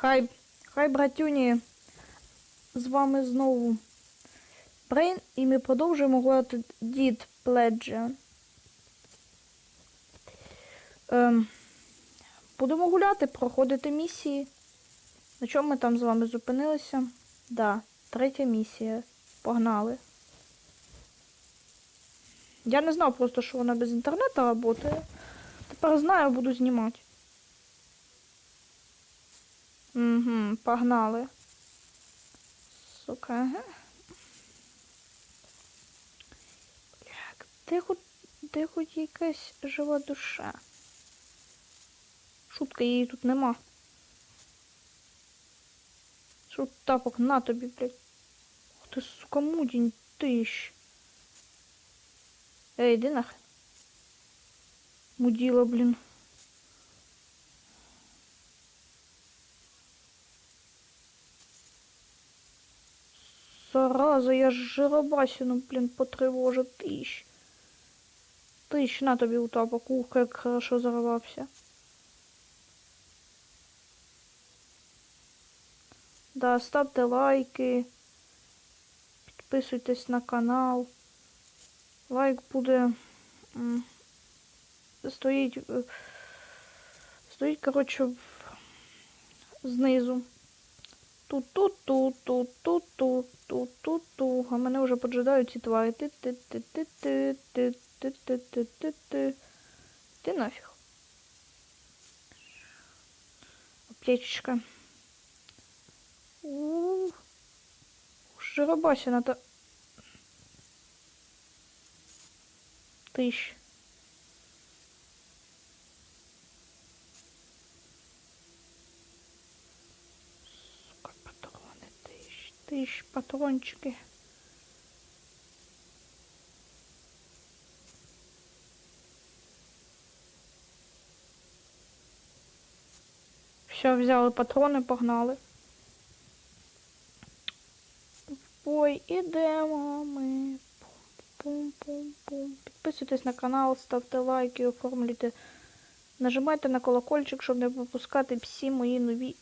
Хай, хай, братюні, з вами знову Брейн, і ми продовжуємо грати Дід Пледжа. Ем, будемо гуляти, проходити місії. На чому ми там з вами зупинилися? Да, третя місія. Погнали. Я не знав просто, що вона без інтернету працює. Тепер знаю, буду знімати. Угу, погнали. Сука, ага. Бляк, де хоч, де хоч якась жива душа? Шутка, її тут нема. Що тапок на тобі, блядь. Ох ти, сука, мудінь, ти ж. Ей, іди нахрен. Мудила, блін. Зараза, я ж жиробасину, блін, потривожу тищ. Тищ, на тобі у тапок, ух, як хорошо зарвався. Да, ставте лайки, підписуйтесь на канал. Лайк буде. Стоїть. е, Стоїть, коротше, знизу. Тут тут тут тут тут тут тут тут ту А мене вже поджидають ці твари. ти ти нафіг. Аптечечка. Ууу. Жиробасина Тыщ, патрончики. Все, взяли патрони, погнали. В бой ідемо ми. Пум-пум-пум. Підписуйтесь на канал, ставте лайки, оформлюйте. Нажимайте на колокольчик, щоб не пропускати всі мої нові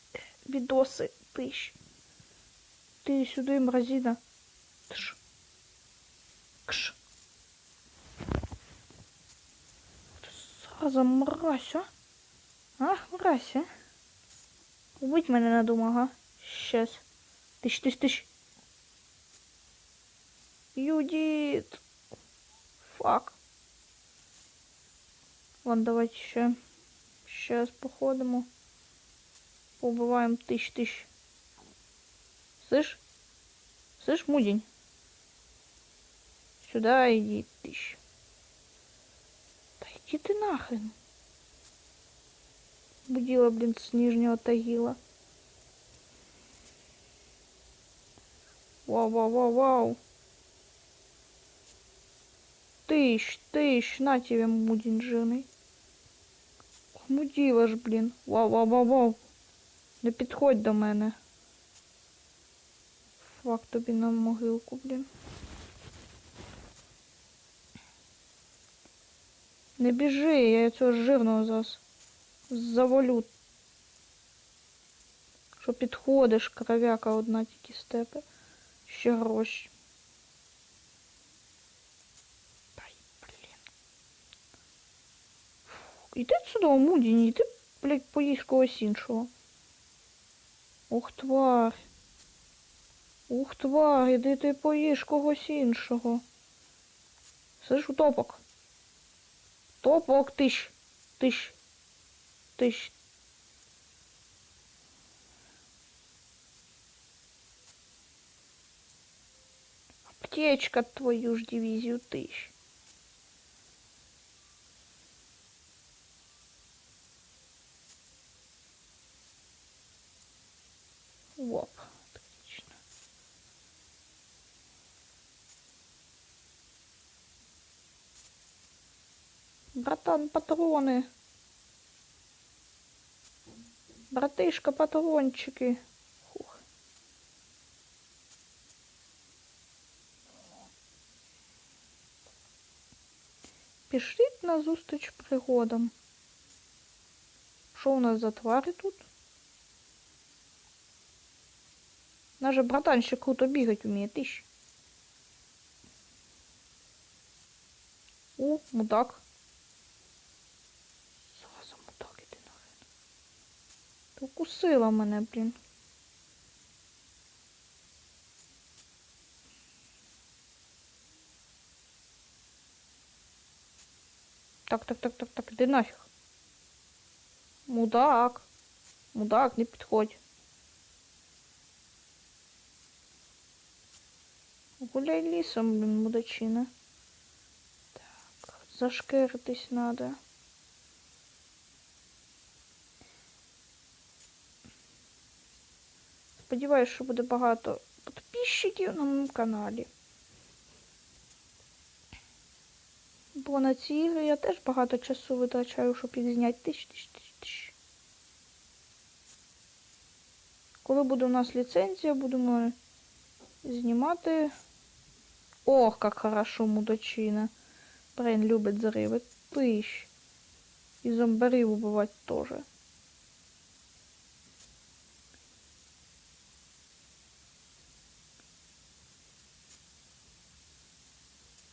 відоси. Тищ. Ти сюди, мразіна. Тш. Кш. Зараза, мразь, а? А, мразь, а? Убить мене надумав, га? Щас. Тищ. Юдит. Фак. Ладно, давайте ще. Сейчас походимо. Поубиваем тысяч тысяч. Слышь? Слышь, мудень? Сюда иди, тысяч. Да иди ты нахрен. Будила, блин, с нижнего тагила. Вау, вау, вау, вау. Тыщ, тыщ, на тебе, мудень жирний. Муділа ж, блін. Вау, вау, вау, вау. Не підходь до мене. Фак тобі на могилку, блін. Не біжи, я цього жирного зараз завалю. Що підходиш, кровяка одна тільки з тебе. Ще гроші. Ай, блін. Іди сюди, мудінь, іди, блядь, поїсть когось іншого. Ух, тварь. Ух, тварь, іди ти поїж когось іншого. Слышь, топок. Топок, тищ. Тищ. Тищ. Аптечка твою ж дивизию тыщ. Братан, патроны. Братишка, патрончики. Фух. Пішліть на зустріч пригодам. Що у нас за твари тут? Наш братан ще круто бігать вміє, ти ж. У, мудак. Зразу мудак іди нахрен. Укусила мене, блін. Так, так, так, так, так, іди нафіг. Мудак. Мудак, не підходь. Гуляй лісом, блін, мудачина. Так, зашкеритись надо. Сподіваюсь, що буде багато підписчиків на моєму каналі. Бо на ці ігри я теж багато часу витрачаю, щоб їх зняти. Тиш, тиш, тиш, тиш. Коли буде у нас ліцензія, будемо знімати. Ох, как хорошо, мудачина. Брейн любить зариви. Тищ. І зомбарів убивати теж.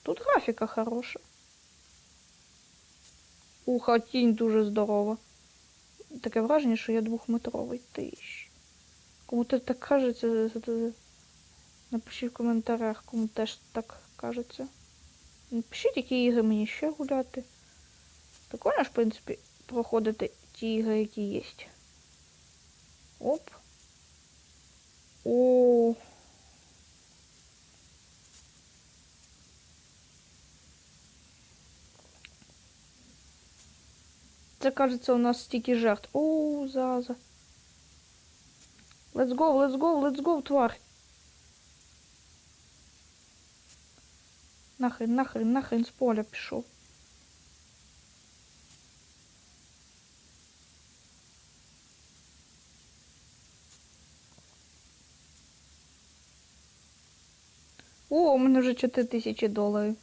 Тут графіка хороша. Уха, тінь дуже здорова. Таке враження, що я двохметровий тищ. Кому то так кажеться, напишіть в коментарях, кому теж так кажеться. Напишіть, які ігри мені ще гуляти. Прикольно ж, в принципі, проходити ті ігри, які є. Оп. О. Це кажеться у нас стільки жертв. О, заза. Let's go, let's go, let's go, тварь. Нахрен, нахрен, нахрен з поля пішов. О, у мене вже 4 тисячі доларів.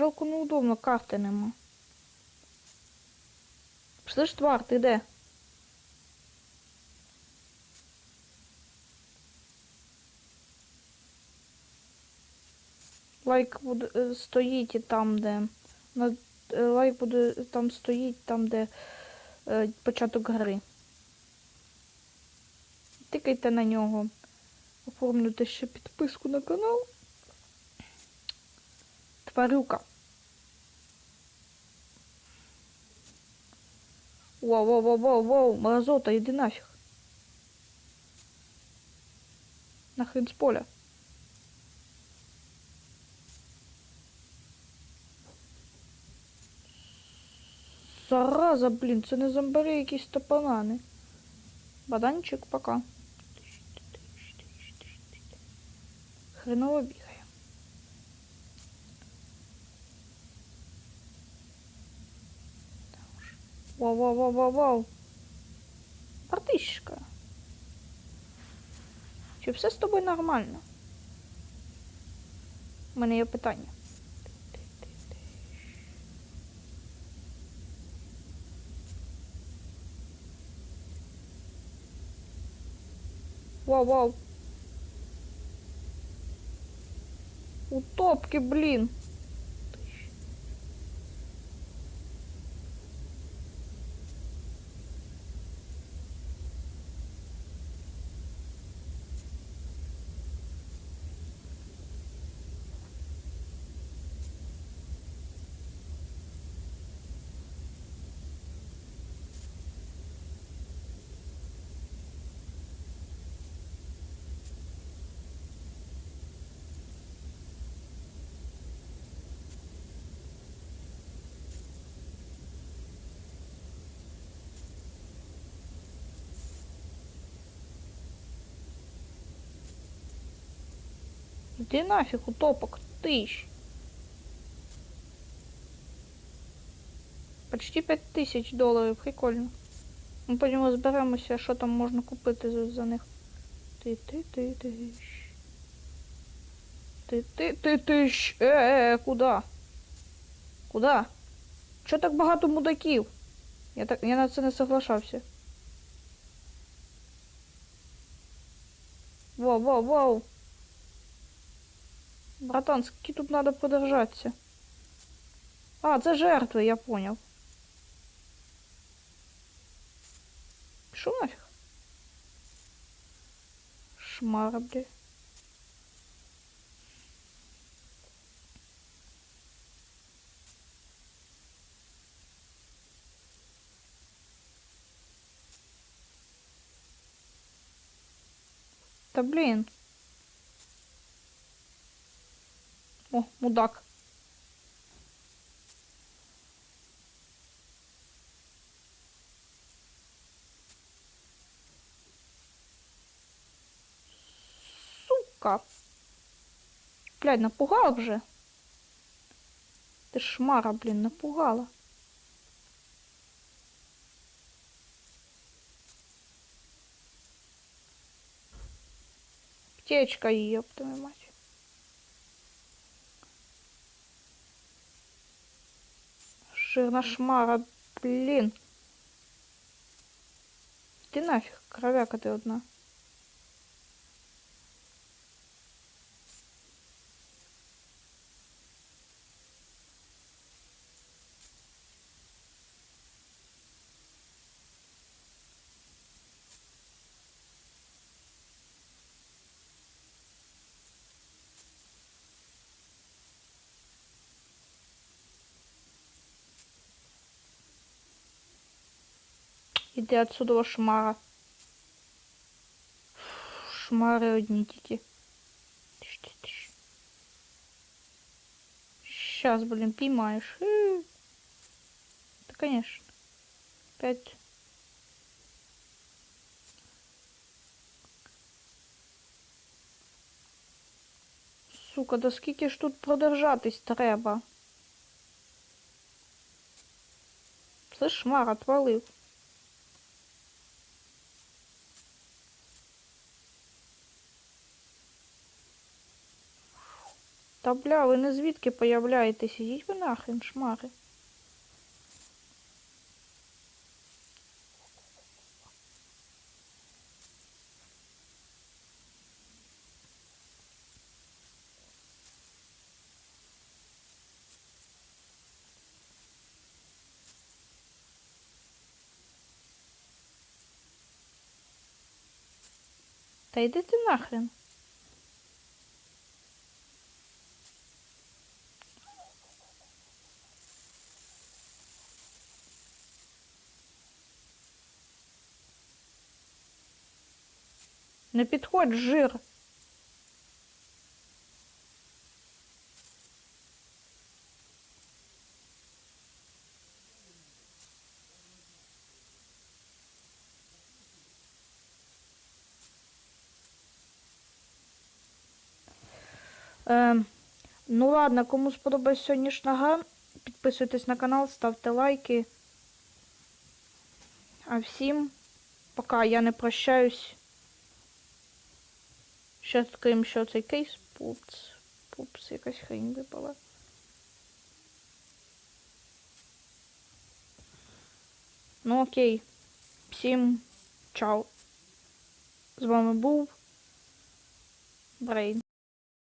Жалко неудобно, карти нема. Слышь, твар, ти? Лайк буде е, стоїть там, де. Е, лайк буде там стоїть, там, де е, початок гри. Тикайте на нього. Оформлюйте ще підписку на канал. Тварюка. Воу, воу, воу, воу, воу, мразота, иди нафиг. Нахрен з поля. Зараза, блін, це не зомбари якісь топанани. Баданчик, пока. Хреново бігає. Вау, вау, вау, вау, вау. Братишка. Чи все з тобою нормально? У мене є питання. Вау, вау. Утопки, блін. Іди нафіг, утопок, тисяч. Почти 5 тисяч доларів, прикольно. Ми потім розберемося, що там можна купити за, них. Ти ти ти ти. Ти ти ти ти Е, е, е, куда? Куда? Чо так багато мудаків? Я, так, я на це не соглашався. Воу, воу, воу. Братан, скільки тут надо продержатися? А, це жертви, я понял. Пішов нафіг? Шмара, блядь. Та блін. О, мудак. Сука. Блядь, напугала вже. Ти шмара, блін, напугала. Птечка, ёб твою мать. Жирна шмара, блин. Ты нафиг, кровяка ты одна. Іди отсюда, шмара. Шмари одні тільки. Тиш, тиш, тиш. Сейчас, блин, поймаешь. Э. Да, конечно. Пять. Сука, да скільки ж тут продержатись треба? Слышь, шмар, отвалив. Та бля, ви не звідки появляєтесь? Ідіть ви нахрен, шмари. Та йди ти нахрен. Не підходь, жир. Ем, ну ладно, кому сподобалась сьогоднішня гра, підписуйтесь на канал, ставте лайки. А всім пока я не прощаюсь. Ще відкриємо що цей кейс. Пупс. Пупс, якась хрень випала. Ну окей. Всім чао. З вами був Брейн.